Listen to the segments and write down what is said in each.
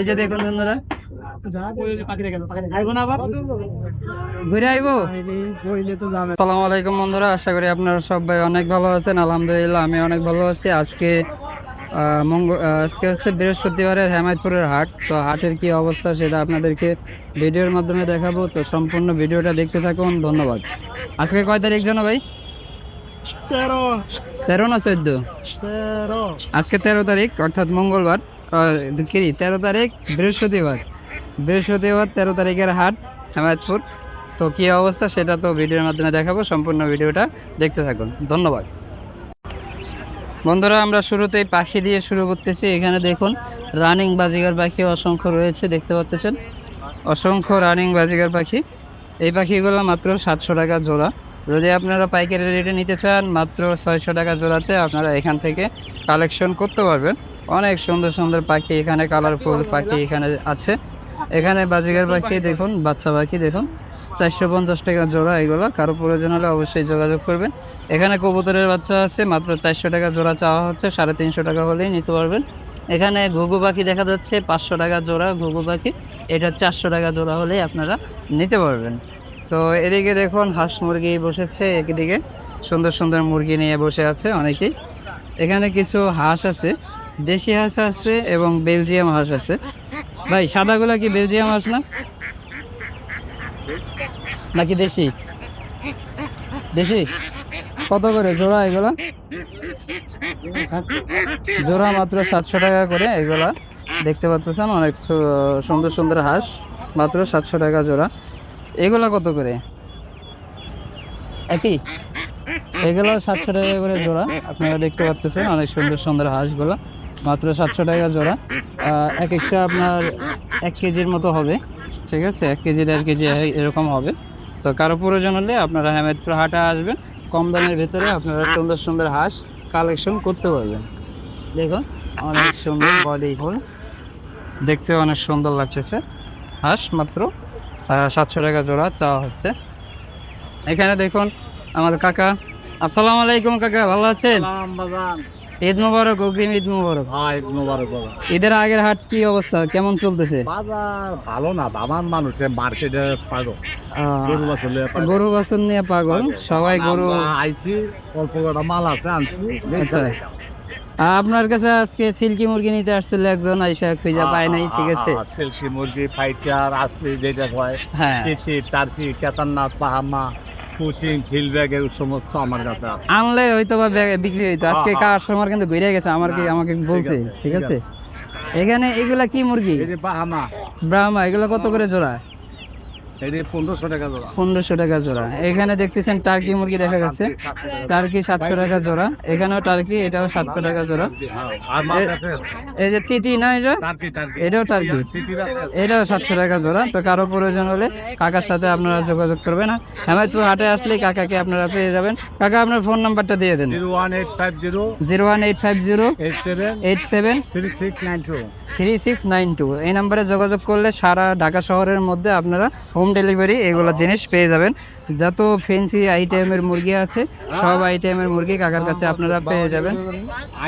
এই যে দেখুন বন্ধুরা। ঘুরে আলাইকুম বন্ধুরা আশা করি আপনারা সবাই অনেক ভালো আছেন আলহামদুলিল্লাহ আমি অনেক ভালো আছি। আজকে মঙ্গল আজকে হচ্ছে বৃহস্পতিবারের হেমায়তপুরের হাট তো হাটের কি অবস্থা সেটা আপনাদেরকে ভিডিওর মাধ্যমে দেখাবো। তো সম্পূর্ণ ভিডিওটা দেখতে থাকুন ধন্যবাদ। আজকে কয় তারিখ জানো ভাই? তেরো। তেরো না চোদ্দ? আজকে তেরো তারিখ অর্থাৎ মঙ্গলবার। কি তেরো তারিখ, বৃহস্পতিবার। বৃহস্পতিবার তেরো তারিখের হাট হেমায়তপুর তো কী অবস্থা সেটা তো ভিডিওর মাধ্যমে দেখাবো, সম্পূর্ণ ভিডিওটা দেখতে থাকুন। ধন্যবাদ। বন্ধুরা, আমরা শুরুতেই পাখি দিয়ে শুরু করতেছি। এখানে দেখুন, রানিং বাজিগার পাখি অসংখ্য রয়েছে, দেখতে পাচ্ছেন? অসংখ্য রানিং বাজিগার পাখি। এই পাখিগুলো মাত্র সাতশো টাকা জোড়া। যদি আপনারা পাইকারি রেটে নিতে চান, মাত্র ছয়শো টাকা জোড়াতে আপনারা এখান থেকে কালেকশন করতে পারবেন। অনেক সুন্দর সুন্দর পাখি, এখানে কালারফুল পাখি এখানে আছে। এখানে বাজিগার পাখি দেখুন, বাচ্চা পাখি দেখুন। চারশো পঞ্চাশ টাকা জোড়া এগুলো, কারও প্রয়োজন হলে অবশ্যই যোগাযোগ করবেন। এখানে কবুতরের বাচ্চা আছে, মাত্র চারশো টাকা জোড়া চাওয়া হচ্ছে, সাড়ে তিনশো টাকা হলেই নিতে পারবেন। এখানে ঘুঘু পাখি দেখা যাচ্ছে, পাঁচশো টাকা জোড়া ঘুঘু পাখি, এটা চারশো টাকা জোড়া হলেই আপনারা নিতে পারবেন। তো এদিকে দেখুন, হাঁস মুরগি বসেছে একদিকে, সুন্দর সুন্দর মুরগি নিয়ে বসে আছে অনেকেই। এখানে কিছু হাঁস আছে দেশি হাঁস আছে এবং বেলজিয়াম হাঁস আছে। ভাই, সাদাগুলা কি বেলজিয়াম হাঁস না? নাকি দেশি? দেশি? কত করে? জোড়া এগুলা? জোড়া মাত্র সাতশো টাকা করে এগুলা। দেখতে পাচ্ছেন অনেক সুন্দর সুন্দর হাঁস, মাত্র সাতশো টাকা জোড়া। এগুলা কত করে? একই? এগুলো সাতশো টাকা করে জোড়া। আপনারা দেখতে পাচ্ছেন অনেক সুন্দর সুন্দর হাঁসগুলো। মাত্র সাতশো টাকা জোড়া। এক একটা আপনার এক কেজির মতো হবে। ঠিক আছে? এক কেজি দেড় কেজি এরকম হবে। তো কারও প্রয়োজন হলে আপনারা হেমেদপুর হাটে আসবেন। কম দামের ভেতরে আপনারা সুন্দর সুন্দর হাঁস কালেকশন করতে পারবেন। দেখুন, অনেক সুন্দর বডি ফুল দেখতে অনেক সুন্দর লাগতেছে। হাঁস মাত্র সাতশো টাকা জোড়া চাওয়া হচ্ছে। এখানে দেখুন আমার কাকা। আসসালামু আলাইকুম কাকা, ভালো আছেন? ঈদ মুবারক অগ্রিম ঈদ মুবারক। ঈদের আগের হাট কি অবস্থা? কেমন চলতেছে? বাজার ভালো না আমার মানুষে মার্কেটে পাগল। গরু বাছলে গরু বাছুর নিয়ে পাগল। সবাই গরু অল্প কটা মাল আছে আনছি আচ্ছা। আপনার কাছে আজকে সিল্কি মুরগি নিতে আসছিল একজন আইসা খুঁজে পায় নাই ঠিক আছে। সেলসি মুরগি ফাইটার আসলি যেটা হয়। হ্যাঁ। কেতারনাথ পাহামা কুচিং ঝিলব্যাগ এর সমস্ত আমার কাছে আছে। আনলে হয়তো বা বিক্রি হইতো। আজকে হ্যাঁ, কাস্টমার কিন্তু বেড়ে গেছে আমার কি আমাকে বলছে ঠিক আছে? এখানে এগুলা কি মুরগি? এই যে বাহামা। ব্রাহ্মা এগুলা কত করে জোড়া? পনেরোশো টাকা জোড়া। এখানে দেখতেছেন টার্কি মুরগি দেখা যাচ্ছে। টার্কি সাতশো টাকা জোড়া। এখানেও টার্কি এটাও সাতশো টাকা জোড়া। আর মাল এ- দেখে এই যে তিতি না এটা? Turkey turkey. এটাও টার্কি। এটাও সাতশো টাকা জোড়া। তো কারও প্রয়োজন হলে কাকার সাথে আপনারা যোগাযোগ করবেন হেমায়তপুর হাটে আসলে কাকাকে আপনারা পেয়ে যাবেন। কাকা আপনার ফোন নাম্বারটা দিয়ে দেন। Zero one eight five zero eight seven three six nine two. এই নাম্বারে যোগাযোগ করলে সারা ঢাকা শহরের মধ্যে আপনারা হোম ডেলিভারি এগুলো জিনিস পেয়ে যাবেন। যত ফেন্সি আইটেমের মুরগি আছে সব আইটেমের মুরগি কাকার কাছে আপনারা পেয়ে যাবেন।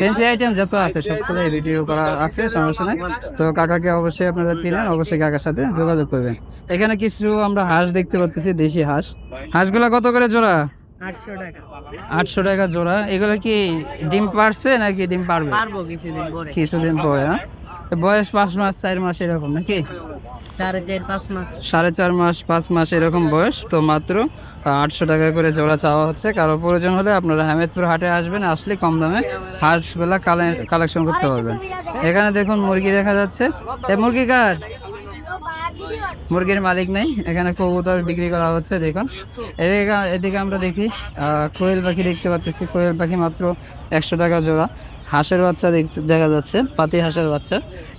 ফেন্সি আইটেম যত আছে সবগুলো ভিডিও করা আছে সমস্যা নেই। তো কাকাকে অবশ্যই আপনারা চিনেন অবশ্যই কাকার সাথে যোগাযোগ করবেন। এখানে কিছু আমরা হাঁস দেখতে পাচ্ছি দেশি হাঁস। হাঁসগুলো কত করে জোড়া? আটশো টাকা জোড়া। এগুলো কি ডিম পারছে নাকি ডিম পারবে? পারব কিছুদিন পরে। কিছুদিন পরে হ্যাঁ? বয়স পাঁচ মাস চার মাস এরকম নাকি? সাড়ে চার মাস। পাঁচ মাস এরকম বয়স, তো মাত্র আটশো টাকা করে জোড়া চাওয়া হচ্ছে। কারও প্রয়োজন হলে আপনারা হামেদপুর হাটে আসবেন, আসলে কম দামে হাঁসগুলা কালেকশন করতে পারবেন। এখানে দেখুন মুরগি দেখা যাচ্ছে। এ, মুরগি কার? মুরগির মালিক নেই, এখানে কবুতর বিক্রি করা হচ্ছে, দেখুন। এদিকে এদিকে আমরা দেখি কোয়েল পাখি দেখতে পাচ্ছি, কোয়েল পাখি মাত্র একশো টাকা জোড়া। হাঁসের বাচ্চা দেখতে দেখা যাচ্ছে, পাতি হাঁসের বাচ্চা,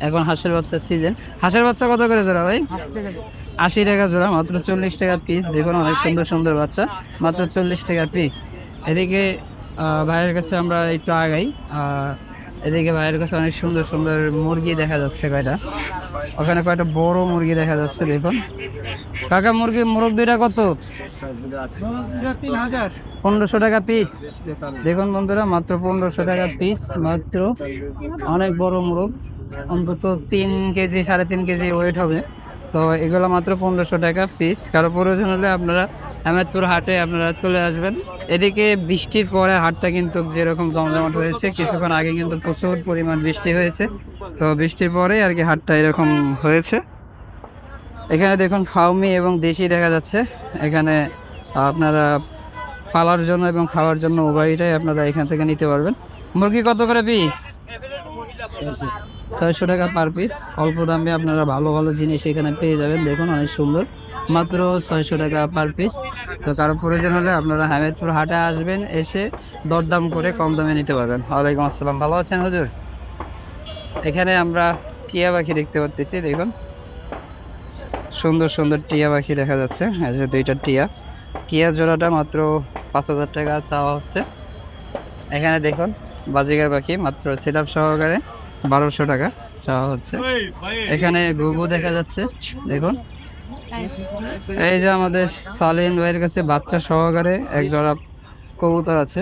এখন হাঁসের বাচ্চার সিজন হাঁসের বাচ্চা কত করে জোড়া ভাই? আশি টাকা জোড়া, মাত্র চল্লিশ টাকা পিস দেখুন, অনেক সুন্দর সুন্দর বাচ্চা, মাত্র চল্লিশ টাকা পিস এদিকে ভাইয়ের কাছে আমরা একটু আগাই এদিকে ভাইয়ের কাছে অনেক সুন্দর সুন্দর মুরগি দেখা যাচ্ছে কয়টা। ওখানে কয়টা বড় মুরগি দেখা যাচ্ছে দেখুন। কাকা মুরগি দুইটা কত? পনেরোশো টাকা পিস দেখুন বন্ধুরা, মাত্র পনেরোশো টাকা পিস মাত্র অনেক বড় মুরগ। অন্তত তিন কেজি, সাড়ে তিন কেজি ওয়েট হবে। তো এগুলো মাত্র পনেরোশো টাকা পিস কারও প্রয়োজন হলে আপনারা আহমেদপুর হাটে আপনারা চলে আসবেন। এদিকে বৃষ্টির পরে হাটটা কিন্তু যেরকম জমজমাট হয়েছে, কিছুক্ষণ আগে কিন্তু প্রচুর পরিমাণ বৃষ্টি হয়েছে। তো বৃষ্টির পরে আর কি হাটটা এরকম হয়েছে। এখানে দেখুন ফাউমি এবং দেশি দেখা যাচ্ছে। এখানে আপনারা পালার জন্য এবং খাওয়ার জন্য উভয়টাই আপনারা এখান থেকে নিতে পারবেন। মুরগি কত করে পিস ছয়শো টাকা পার পিস অল্প দামে আপনারা ভালো ভালো জিনিস এখানে পেয়ে যাবেন। দেখুন অনেক সুন্দর। মাত্র ছয়শো টাকা পার পিস তো কারও প্রয়োজন হলে আপনারা হামিদপুর হাটে আসবেন, এসে দরদাম করে কম দামে নিতে পারবেন। ওয়ালাইকুম আসসালাম। ভালো আছেন হুজুর? এখানে আমরা টিয়া পাখি দেখতে পাচ্ছি দেখুন। সুন্দর সুন্দর টিয়া পাখি দেখা যাচ্ছে। এই যে দুইটা টিয়া। টিয়া জোড়াটা মাত্র পাঁচ হাজার টাকা চাওয়া হচ্ছে। এখানে দেখুন, বাজিগার পাখি মাত্র সেট সহকারে বারোশো টাকা চাওয়া হচ্ছে। এখানে গুগু দেখা যাচ্ছে, দেখুন। এই যে আমাদের সালিন ভাইয়ের কাছে বাচ্চা সহকারে এক জোড়া কবুতর আছে।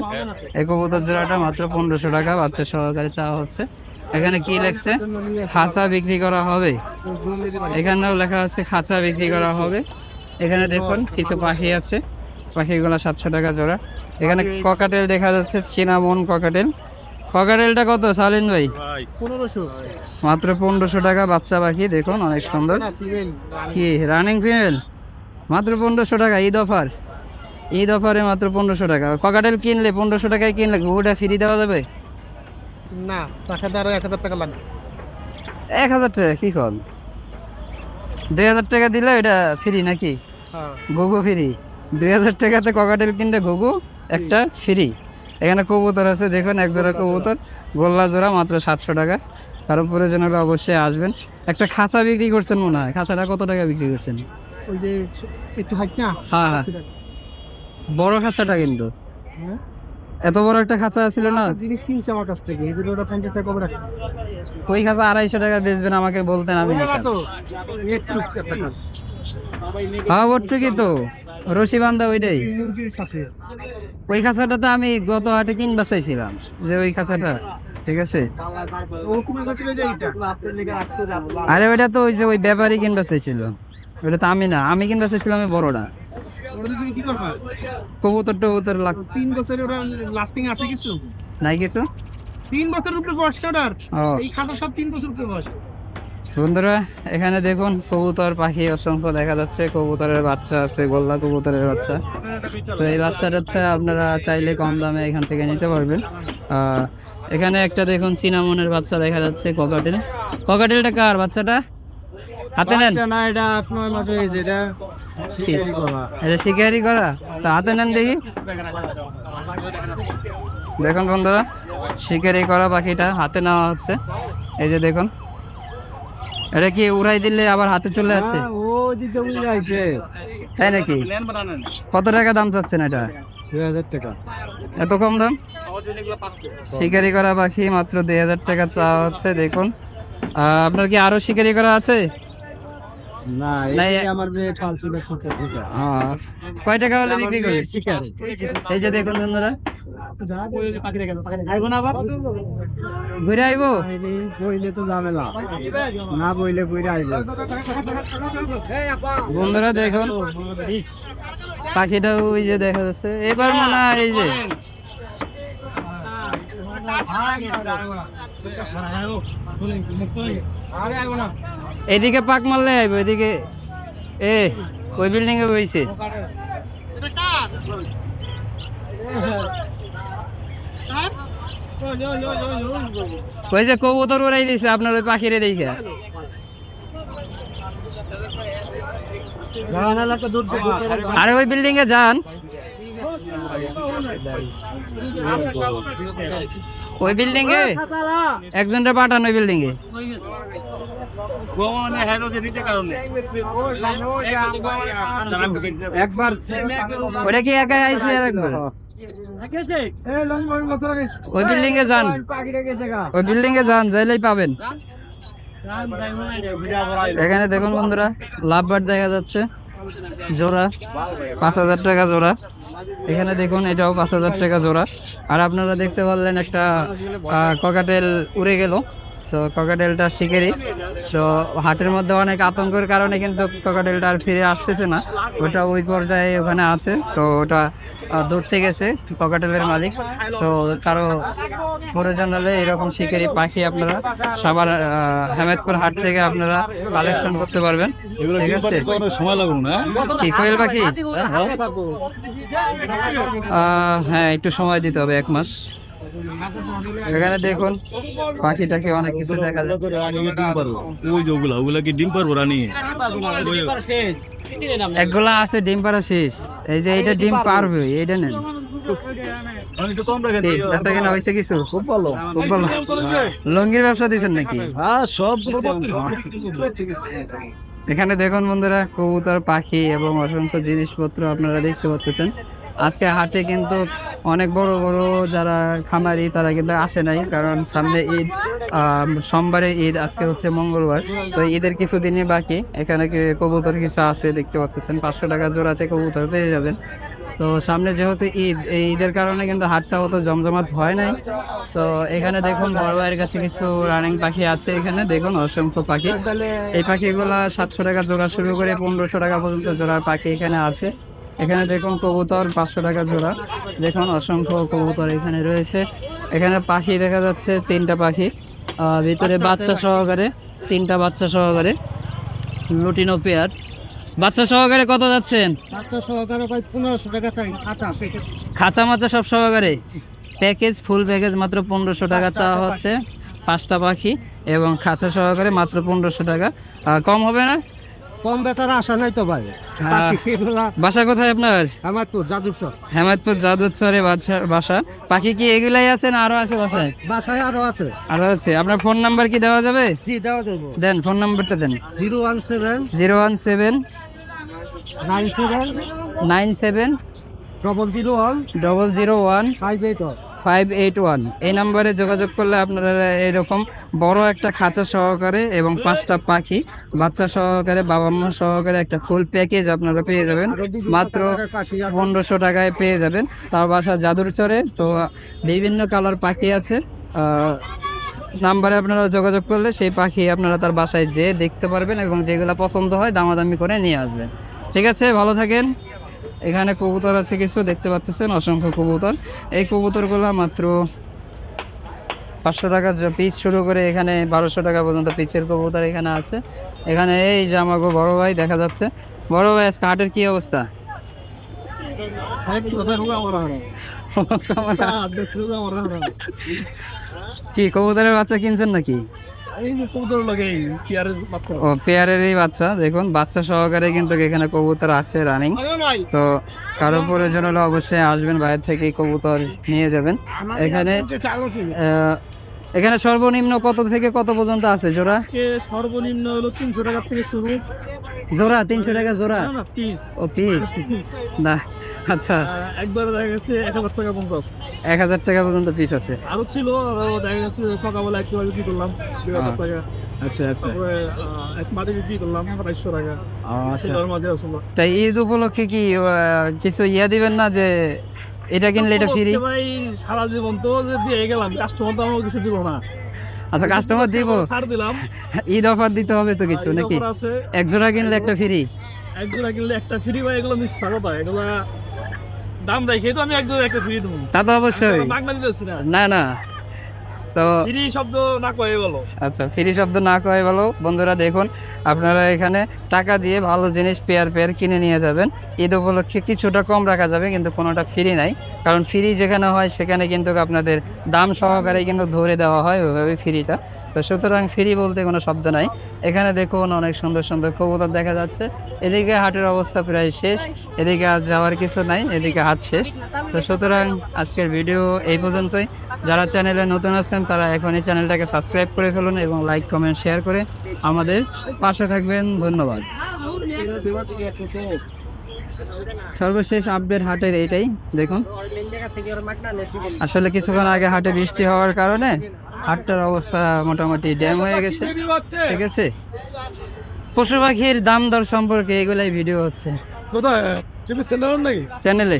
এই কবুতর জোড়াটা মাত্র পনেরোশো টাকা, বাচ্চা সহকারে চাওয়া হচ্ছে। এখানে কি লেখছে? খাঁচা বিক্রি করা হবে। এখানেও লেখা আছে খাঁচা বিক্রি করা হবে। এখানে দেখুন, কিছু পাখি আছে। পাখিগুলো সাতশো টাকা জোড়া। এখানে ককাটেল দেখা যাচ্ছে, চিনামন ককাটেল ককাটেলটা কত সালিন ভাই? পনেরোশো। মাত্র পনেরোশো টাকা বাচ্চা পাখি দেখুন অনেক সুন্দর। কি রানিং ফিমেল মাত্র পনেরোশো টাকা ঈদ অফার ঈদ অফারে মাত্র পনেরোশো টাকা। ককাটেল কিনলে পনেরোশো টাকায় কিনলে ঘুঘুটা ফ্রি দেওয়া যাবে? না টাকাটা আরও এক হাজার টাকা লাগবে। এক হাজার টাকা কি কল দুই হাজার টাকা দিলে এটা ফ্রি নাকি? হ্যাঁ। ঘুঘু ফ্রি দুই হাজার টাকাতে ককাটেল কিনলে ঘুঘু একটা ফ্রি এখানে কবুতর আছে দেখুন এক জোড়া কবুতর গোল্লা জোড়া মাত্র সাতশো টাকা। কারও প্রয়োজন হলে অবশ্যই আসবেন। একটা খাঁচা বিক্রি করছেন মনে হয়। খাঁচাটা কত টাকা বিক্রি করছেন? ওই যে একটু হাইট না? হ্যাঁ হ্যাঁ। বড় খাঁচাটা কিন্তু। এত বড় একটা খাঁচা ছিল না? জিনিস কিনছে আমার কাছ থেকে এগুলো ওটা পঞ্চাশ টাকা করে ওই খাঁচা? আড়াইশো টাকা বেচবেন আমাকে বলতেন আমি। হ্যাঁ ওটু কি তো রশি বান্ধা ওইটাই। ওই খাঁচাটা তো আমি গত হাটে কিনবা চাইছিলাম যে ওই খাঁচাটা ঠিক আছে? আরে ওইটা তো ওই যে ওই ব্যাপারই কিনবা চাইছিল ওইটা তো আমি না আমি কিনবা চাইছিলাম আমি বড়টা কবুতর টবুতর লাগ তিন বছরের ওরা লাস্টিং আছে কিছু? নাই কিছু? তিন বছরের উপরে বয়স ওটার এই খাতা সব তিন বছর উপরে বয়স। বন্ধুরা এখানে দেখুন কবুতর পাখি অসংখ্য দেখা যাচ্ছে। কবুতরের বাচ্চা আছে গোল্লা কবুতরের বাচ্চা। তো এই বাচ্চা টাচ্চা আপনারা চাইলে কম দামে এখান থেকে নিতে পারবেন। আহ, এখানে একটা দেখুন চিনামনের বাচ্চা দেখা যাচ্ছে ককাটেল। ককাটেলটা কার বাচ্চাটা? হাতে নেন। না এটা মাঝে এই যেটা কি? এটা শিকারি করা? তা হাতে নেন দেখি। দেখুন বন্ধুরা শিকারি করা পাখিটা হাতে নেওয়া হচ্ছে। এই যে দেখুন। এটা কি উড়াই দিলে আবার হাতে চলে আসে? যাইছে। তাই নাকি? কত টাকা দাম চাচ্ছেন এটা? টাকা। এত কম দাম? শিকারি করা পাখি মাত্র দুই হাজার টাকা চাওয়া হচ্ছে দেখুন। আপনার কি আরও শিকারি করা আছে? না না, এই আমার মেয়ে ফালতু করতে আহ, কয় টাকা হলে বিক্রি করি এই যে দেখুন বন্ধুরা ঘুরে আইবো বইলে তো ঝামেলা না বইলে বইরে আইবে বন্ধুরা দেখুন পাখিটা ওই যে দেখা যাচ্ছে এবার মনে হয় এই যে এদিকে পাক মারলে আইবো, এদিকে এ, ওই বিল্ডিং এ বইছে। ওই যে কবুতর উড়াই দিছে, আপনার ওই পাখিরে দেখে। আরে ওই বিল্ডিং এ যান। ওই বিল্ডিং এ একজনটা পাঠান ওই বিল্ডিং এ ওটা কি একা আইছে আর একবার? ওই বিল্ডিং এ যান। ওই বিল্ডিং এ যান যাইলেই পাবেন। এখানে দেখুন বন্ধুরা লাভবার দেখা যাচ্ছে। জোড়া, পাঁচ হাজার টাকা জোড়া। এখানে দেখুন, এটাও পাঁচ হাজার টাকা জোড়া। আর আপনারা দেখতে পারলেন একটা ককাটেল উড়ে গেল। তো ককাটেলটা শিকারি তো হাটের মধ্যে অনেক আতঙ্কের কারণে কিন্তু ককাটেলটা আর ফিরে আসতেছে না। ওটা ওই পর্যায়ে ওখানে আছে। তো ওটা ধরতে গেছে ককাটেলের মালিক। তো কারও প্রয়োজন হলে এরকম শিকারি পাখি আপনারা সবার হেমেদপুর হাট থেকে আপনারা কালেকশন করতে পারবেন। ঠিক আছে? সময় লাগবে না কি কোয়েল পাখি? হ্যাঁ একটু সময় দিতে হবে এক মাস। এখানে দেখুন পাখিটাকে অনেক কিছু দেখা যায় ওই ওগুলা ওগুলা কি ডিম পারব রানী? একগুলা আছে ডিম পাড়া শেষ। এই যে এটা ডিম পারবে এইটা নেন। লঙ্গির ব্যবসা দিচ্ছেন নাকি? হ্যাঁ সব এখানে দেখুন বন্ধুরা কবুতর পাখি এবং অসংখ্য জিনিসপত্র আপনারা দেখতে পাচ্ছেন। আজকে হাটে কিন্তু অনেক বড় বড় যারা খামারি, তারা কিন্তু আসে নাই, কারণ সামনে ঈদ সোমবারে ঈদ, আজকে হচ্ছে মঙ্গলবার। তো ঈদের কিছুদিনই বাকি। এখানে কবুতর কিছু আছে দেখতে পাচ্ছেন পাঁচশো টাকা জোড়াতে কবুতর পেয়ে যাবেন। তো সামনে যেহেতু ঈদ, এই ঈদের কারণে কিন্তু হাটটা অত জমজমাট হয় নাই। তো এখানে দেখুন, বড় ভাইয়ের কাছে কিছু রানিং পাখি আছে এখানে। দেখুন, অসংখ্য পাখি। এই পাখিগুলা সাতশো টাকা জোড়া শুরু করে পনেরোশো টাকা পর্যন্ত জোড়ার পাখি এখানে আছে। এখানে দেখুন কবুতর পাঁচশো টাকা জোড়া। দেখুন অসংখ্য কবুতর এখানে রয়েছে। এখানে পাখি দেখা যাচ্ছে তিনটা পাখি। ভিতরে বাচ্চা সহকারে তিনটা বাচ্চা সহকারে। Lutino pair. বাচ্চা সহকারে কত যাচ্ছেন? বাচ্চা সহকারে ভাই পনেরোশো টাকা চাই খাঁচা মাচা সব সহকারে? প্যাকেজ ফুল প্যাকেজ মাত্র পনেরোশো টাকা চাওয়া হচ্ছে। পাঁচটা পাখি এবং খাঁচা সহকারে মাত্র পনেরোশো টাকা। কম হবে না? কম বেচার আশা নাই তো ভাই। বাসা কোথায় আপনার? হেমাদপুর তো হেমাদপুর বাসা বাসা। পাখি কি এগুলাই আছে না আরও আছে বাসায়? বাসায় আরও আছে। আরও আছে। আপনার ফোন নাম্বার কি দেওয়া যাবে? জি দেওয়া যাবে। দেন ফোন নাম্বারটা দেন। Zero one seven zero one seven nine seven nine seven double zero one double zero one five eight one five eight one এই নাম্বারে যোগাযোগ করলে আপনারা এরকম বড় একটা খাঁচা সহকারে এবং পাঁচটা পাখি বাচ্চা সহকারে বাবা মা সহকারে একটা ফুল প্যাকেজ আপনারা পেয়ে যাবেন। মাত্র পনেরোশো টাকায় পেয়ে যাবেন। তার বাসা জাদুর চরে তো বিভিন্ন কালার পাখি আছে। নাম্বারে আপনারা যোগাযোগ করলে সেই পাখি আপনারা তার বাসায় যেয়ে দেখতে পারবেন এবং যেগুলো পছন্দ হয় দামাদামি করে নিয়ে আসবেন। ঠিক আছে ভালো থাকেন। এখানে কবুতর আছে কিছু দেখতে পাচ্ছেন অসংখ্য কবুতর। এই কবুতরগুলো মাত্র পাঁচশো টাকা পিস শুরু করে এখানে বারোশো টাকা পর্যন্ত পিচের কবুতর এখানে আছে। এখানে এই যে আমাকে বড় ভাই দেখা যাচ্ছে। বড় ভাই আজকে হাটের কি অবস্থা? কি কবুতরের বাচ্চা কিনছেন নাকি? পেয়ারের এই বাচ্চা দেখুন বাচ্চা সহকারে কিন্তু এখানে কবুতর আছে রানিং তো কারও প্রয়োজন হলে অবশ্যই আসবেন বাইরে থেকে কবুতর নিয়ে যাবেন। এখানে আহ, এখানে সর্বনিম্ন কত থেকে কত পর্যন্ত আছে জোড়া? আজকে সর্বনিম্ন হলো তিনশো টাকা থেকে শুরু। জোড়া তিনশো টাকা জোড়া? না পিস ও পিস না আচ্ছা। একবার দেখা গেছে এক হাজার টাকা পঞ্চাশ এক হাজার টাকা পর্যন্ত পিস আছে। আরও ছিল আরও দেখা গেছে সকালবেলা একটু বিক্রি করলাম দুই হাজার হ্যাঁ। টাকা। আচ্ছা আচ্ছা। এক মাঠে বিক্রি করলাম আড়াইশো টাকা। আচ্ছা। তাই ঈদ উপলক্ষে কি আহ, কিছু ইয়া দিবেন না যে এটা কিনলে এটা ফ্রি ভাই সারা জীবন তো দিয়ে গেলাম কাস্টমার তো আমার কিছু দিব না। আচ্ছা কাস্টমার দিব? ছাড় দিলাম। ঈদ অফার দিতে হবে তো কিছু নাকি? এক জোড়া কিনলে একটা ফ্রি এক জোড়া কিনলে একটা ফ্রি ভাই এগুলো মিস থাকো ভাই এগুলো দাম দেখে তো আমি এক জোড়া একটা ফ্রি দেবো। তা তো অবশ্যই। না না। তো ফ্রি শব্দ না কয়ে বলো। আচ্ছা ফ্রি শব্দ না কয় ভালো বন্ধুরা দেখুন আপনারা এখানে টাকা দিয়ে ভালো জিনিস পেয়ার পেয়ার কিনে নিয়ে যাবেন। ঈদ উপলক্ষে কিছুটা কম রাখা যাবে কিন্তু কোনোটা ফ্রি নাই। কারণ ফ্রি যেখানে হয় সেখানে কিন্তু আপনাদের দাম সহকারে কিন্তু ধরে দেওয়া হয় ওইভাবে ফ্রিটা। তো সুতরাং ফ্রি বলতে কোনো শব্দ নাই। এখানে দেখুন অনেক সুন্দর সুন্দর কবুতর দেখা যাচ্ছে। এদিকে হাটের অবস্থা প্রায় শেষ। এদিকে আর যাওয়ার কিছু নাই এদিকে হাট শেষ। তো সুতরাং আজকের ভিডিও এই পর্যন্তই। যারা চ্যানেলে নতুন আছেন তারা এখন এই চ্যানেলটাকে সাবস্ক্রাইব করে ফেলুন এবং লাইক কমেন্ট শেয়ার করে আমাদের পাশে থাকবেন। ধন্যবাদ। সর্বশেষ আপডেট হাটের এইটাই। দেখুন। আসলে কিছুক্ষণ আগে হাটে বৃষ্টি হওয়ার কারণে হাটটার অবস্থা মোটামুটি ড্যাম হয়ে গেছে। ঠিক আছে? পশু পাখির দাম দর সম্পর্কে এগুলাই ভিডিও হচ্ছে। কোথায়? চ্যানেলে